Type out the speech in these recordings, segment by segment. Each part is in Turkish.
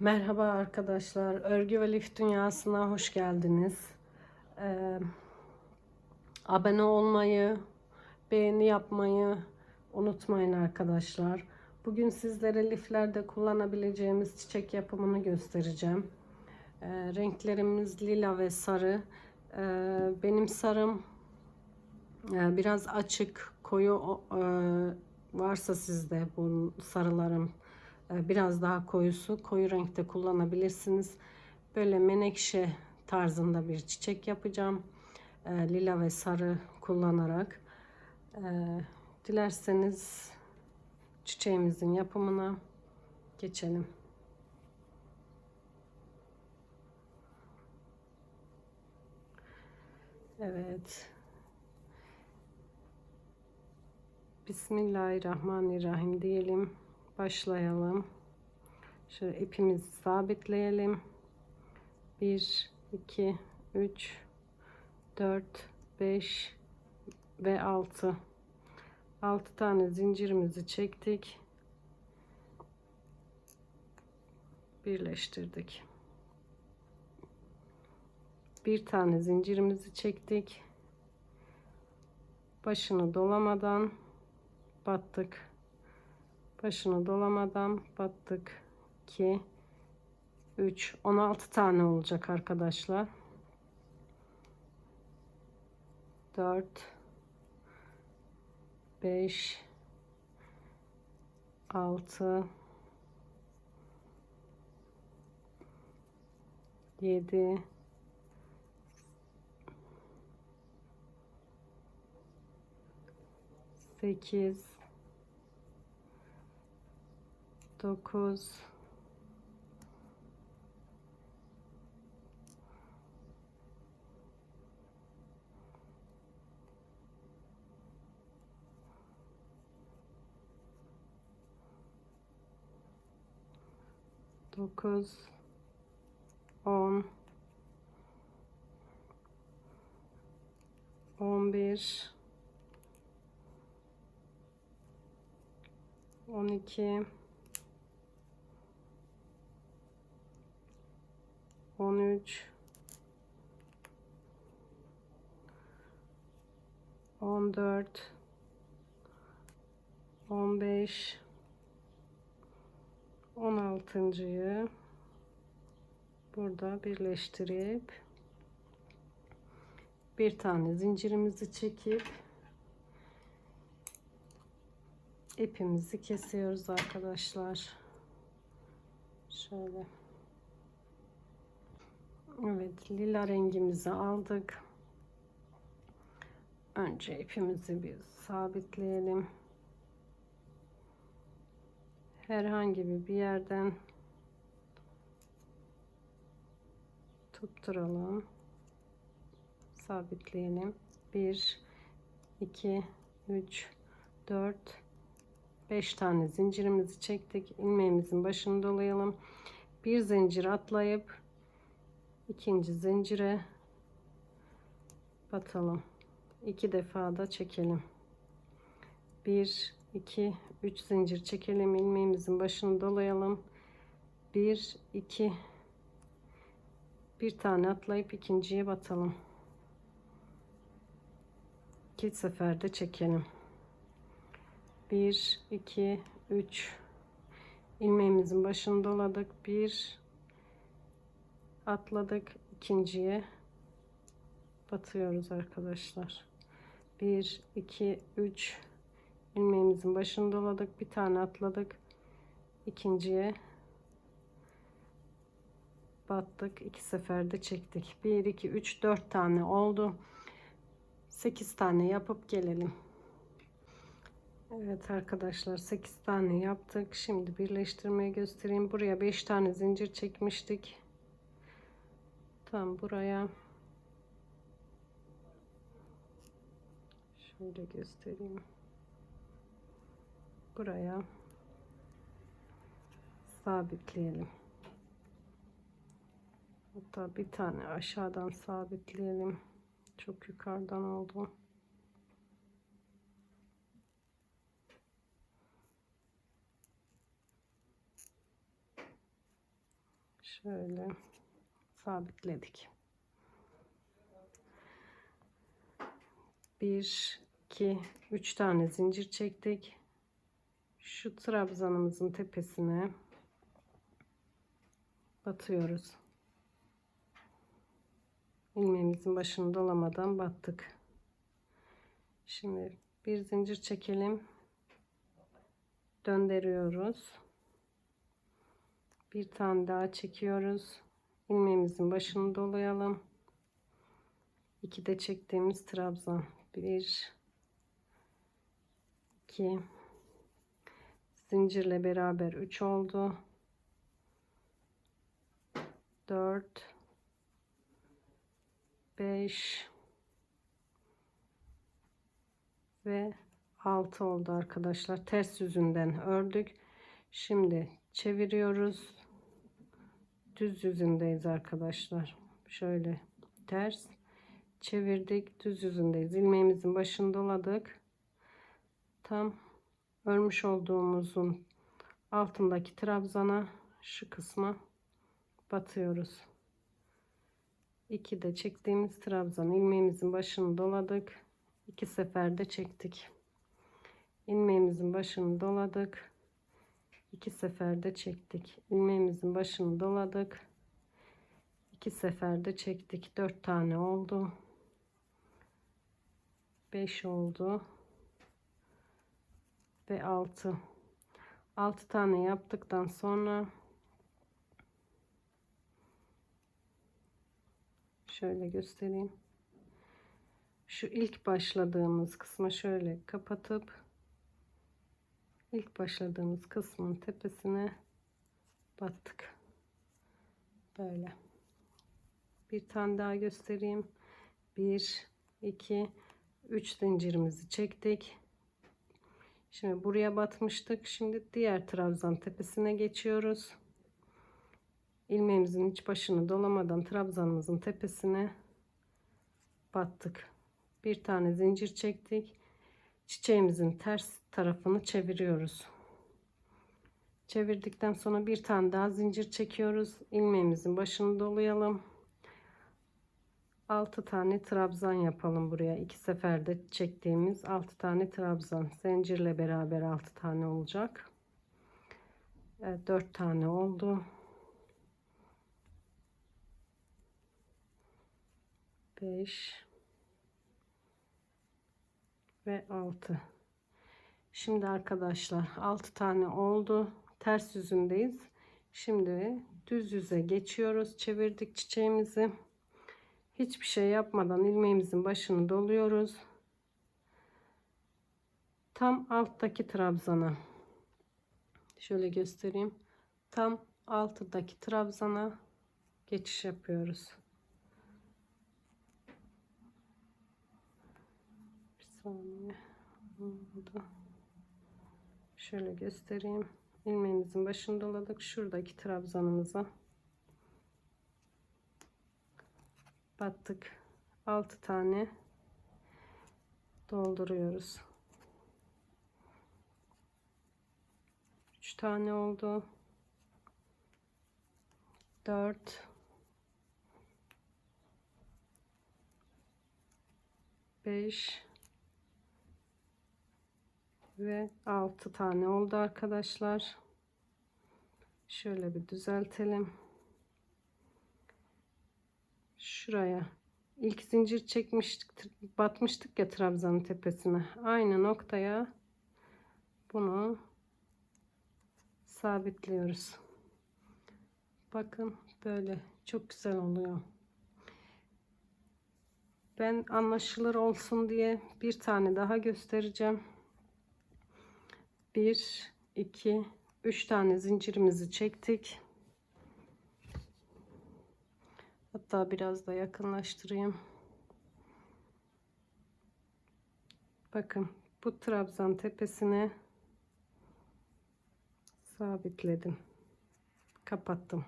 Merhaba arkadaşlar. Örgü ve lif dünyasına hoş geldiniz. Ee, abone olmayı, beğeni yapmayı unutmayın arkadaşlar. Bugün sizlere liflerde kullanabileceğimiz çiçek yapımını göstereceğim. Ee, renklerimiz lila ve sarı. Ee, benim sarım e, biraz açık, koyu e, varsa sizde bu sarılarım biraz daha koyusu koyu renkte kullanabilirsiniz. Böyle menekşe tarzında bir çiçek yapacağım. E, lila ve sarı kullanarak. E, dilerseniz çiçeğimizin yapımına geçelim. Evet. Bismillahirrahmanirrahim diyelim. Başlayalım. Şöyle ipimizi sabitleyelim. 1, 2, 3, 4, 5 ve 6. 6 tane zincirimizi çektik. Birleştirdik. Bir tane zincirimizi çektik. Başını dolamadan battık. Başını dolamadan battık. 2 3 16 tane olacak arkadaşlar. 4 5 6 7 8 9 9 10 11 12 13 14 15 16.yı burada birleştirip bir tane zincirimizi çekip ipimizi kesiyoruz arkadaşlar. Şöyle. Evet, lila rengimizi aldık. Önce ipimizi bir sabitleyelim. Herhangi bir yerden tutturalım. Sabitleyelim. 1 2 3 4 5 tane zincirimizi çektik. ilmeğimizin başını dolayalım. Bir zincir atlayıp ikinci zincire batalım. iki defa da çekelim. 1 2 3 zincir çekelim. ilmeğimizin başını dolayalım. 1 2 bir tane atlayıp ikinciye batalım. İki seferde çekelim. 1 2 3 ilmeğimizin başını doladık. 1 atladık ikinciye. Batıyoruz arkadaşlar. 1 2 3 ilmeğimizin başını doladık. Bir tane atladık. İkinciye. Battık. İki seferde çektik. 1 2 3 4 tane oldu. 8 tane yapıp gelelim. Evet arkadaşlar 8 tane yaptık. Şimdi birleştirmeyi göstereyim. Buraya 5 tane zincir çekmiştik tam buraya. Şöyle göstereyim. Buraya sabitleyelim. Hatta bir tane aşağıdan sabitleyelim. Çok yukarıdan oldu. Şöyle sabitledik. Bir, iki, üç tane zincir çektik. Şu trabzanımızın tepesine batıyoruz. ilmeğimizin başını dolamadan battık. Şimdi bir zincir çekelim. Döndürüyoruz. Bir tane daha çekiyoruz. İlmeğimizin başını dolayalım. İki de çektiğimiz trabzan. Bir, iki, zincirle beraber 3 oldu. 4 5 ve 6 oldu arkadaşlar. Ters yüzünden ördük. Şimdi çeviriyoruz. Düz yüzündeyiz arkadaşlar. Şöyle ters çevirdik. Düz yüzündeyiz. İlmeğimizin başını doladık. Tam örmüş olduğumuzun altındaki trabzana şu kısma batıyoruz. İki de çektiğimiz trabzan ilmeğimizin başını doladık. İki seferde çektik. ilmeğimizin başını doladık. İki seferde çektik. ilmeğimizin başını doladık. İki seferde çektik. Dört tane oldu. Beş oldu ve 6 6 tane yaptıktan sonra şöyle göstereyim şu ilk başladığımız kısma şöyle kapatıp ilk başladığımız kısmın tepesine battık böyle bir tane daha göstereyim 1 2 3 zincirimizi çektik Şimdi buraya batmıştık. Şimdi diğer trabzan tepesine geçiyoruz. İlmeğimizin iç başını dolamadan trabzanımızın tepesine battık. Bir tane zincir çektik. Çiçeğimizin ters tarafını çeviriyoruz. Çevirdikten sonra bir tane daha zincir çekiyoruz. İlmeğimizin başını dolayalım. 6 tane trabzan yapalım buraya. iki seferde çektiğimiz 6 tane trabzan. Zincirle beraber 6 tane olacak. Evet, 4 tane oldu. 5 ve 6. Şimdi arkadaşlar 6 tane oldu. Ters yüzündeyiz. Şimdi düz yüze geçiyoruz. Çevirdik çiçeğimizi hiçbir şey yapmadan ilmeğimizin başını doluyoruz. Tam alttaki trabzana şöyle göstereyim. Tam alttaki trabzana geçiş yapıyoruz. Bir saniye. Oldu. Şöyle göstereyim. ilmeğimizin başını doladık. Şuradaki trabzanımıza battık 6 tane dolduruyoruz 3 tane oldu 4 5 ve 6 tane oldu arkadaşlar. Şöyle bir düzeltelim. Şuraya. İlk zincir çekmiştik batmıştık ya trabzanın tepesine. Aynı noktaya bunu sabitliyoruz. Bakın böyle çok güzel oluyor. Ben anlaşılır olsun diye bir tane daha göstereceğim 1 2 3 tane zincirimizi çektik Hatta biraz da yakınlaştırayım. Bakın bu trabzan tepesine sabitledim. Kapattım.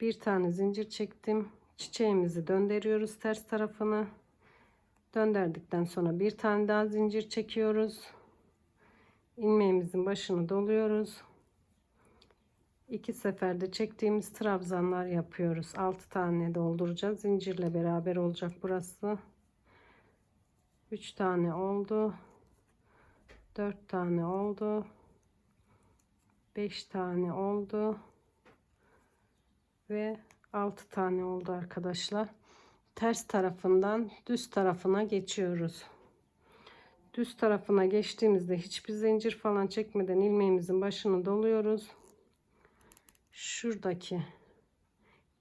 Bir tane zincir çektim. Çiçeğimizi döndürüyoruz ters tarafını. Döndürdükten sonra bir tane daha zincir çekiyoruz. İlmeğimizin başını doluyoruz. iki seferde çektiğimiz trabzanlar yapıyoruz. 6 tane dolduracağız. Zincirle beraber olacak burası. 3 tane oldu. 4 tane oldu. 5 tane oldu. Ve 6 tane oldu arkadaşlar. Ters tarafından düz tarafına geçiyoruz. Düz tarafına geçtiğimizde hiçbir zincir falan çekmeden ilmeğimizin başını doluyoruz. Şuradaki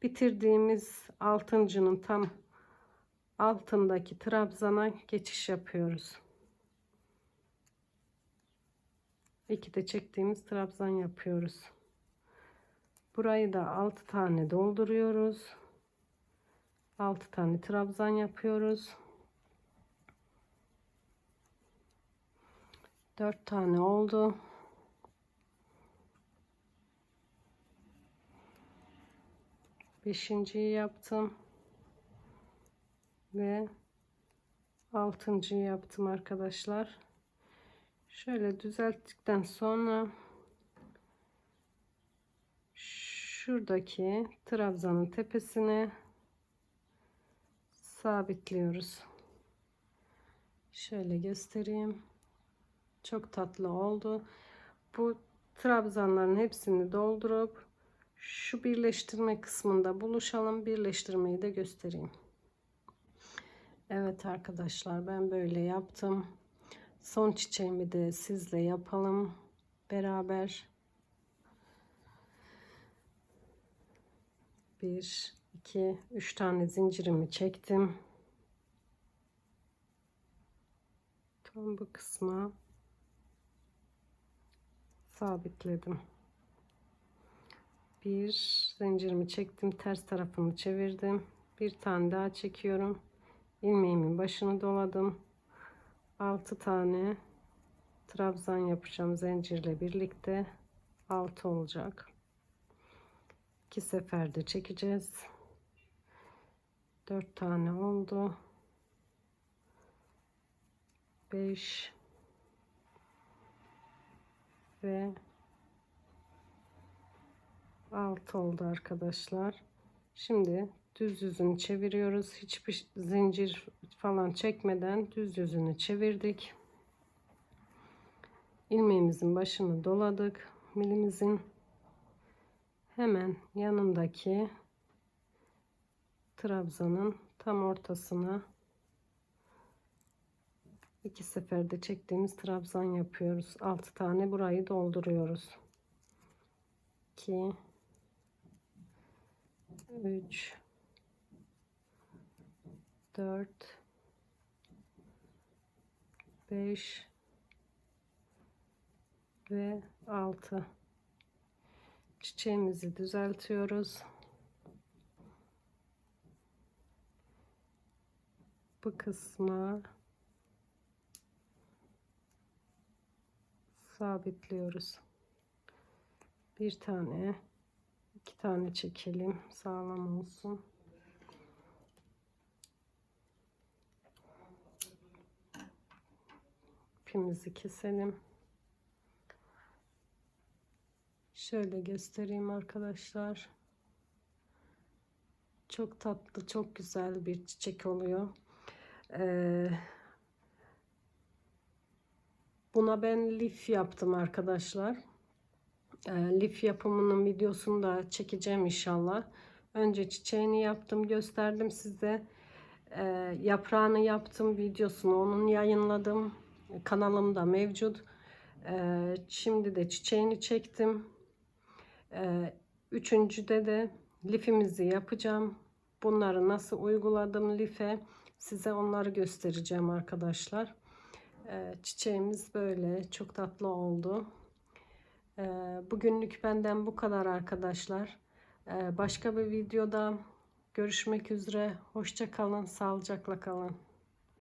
bitirdiğimiz altıncının tam altındaki trabzana geçiş yapıyoruz. İki de çektiğimiz trabzan yapıyoruz. Burayı da 6 tane dolduruyoruz. 6 tane trabzan yapıyoruz. 4 tane oldu. Beşinciyi yaptım. Ve altıncıyı yaptım arkadaşlar. Şöyle düzelttikten sonra şuradaki trabzanın tepesine sabitliyoruz. Şöyle göstereyim. Çok tatlı oldu. Bu trabzanların hepsini doldurup şu birleştirme kısmında buluşalım. Birleştirmeyi de göstereyim. Evet arkadaşlar ben böyle yaptım. Son çiçeğimi de sizle yapalım beraber. Bir, iki, üç tane zincirimi çektim. Tam bu kısma sabitledim. Bir zincirimi çektim, ters tarafını çevirdim. Bir tane daha çekiyorum. ilmeğimin başını doladım. 6 tane trabzan yapacağım zincirle birlikte 6 olacak. 2 seferde çekeceğiz. 4 tane oldu. 5 ve 6 oldu arkadaşlar. Şimdi düz yüzünü çeviriyoruz. Hiçbir zincir falan çekmeden düz yüzünü çevirdik. ilmeğimizin başını doladık. Milimizin hemen yanındaki trabzanın tam ortasına iki seferde çektiğimiz trabzan yapıyoruz. 6 tane burayı dolduruyoruz. 2 3 4 5 ve 6 çiçeğimizi düzeltiyoruz. Bu kısma sabitliyoruz. Bir tane, iki tane çekelim sağlam olsun. ipimizi keselim. Şöyle göstereyim arkadaşlar. Çok tatlı, çok güzel bir çiçek oluyor. Ee, buna ben lif yaptım arkadaşlar. Ee, lif yapımının videosunu da çekeceğim inşallah. Önce çiçeğini yaptım, gösterdim size. Ee, yaprağını yaptım, videosunu onun yayınladım kanalımda mevcut. Ee, şimdi de çiçeğini çektim. Ee, üçüncüde de lifimizi yapacağım. Bunları nasıl uyguladım life size onları göstereceğim arkadaşlar. Ee, çiçeğimiz böyle çok tatlı oldu. bugünlük benden bu kadar arkadaşlar. başka bir videoda görüşmek üzere. Hoşça kalın, sağlıcakla kalın.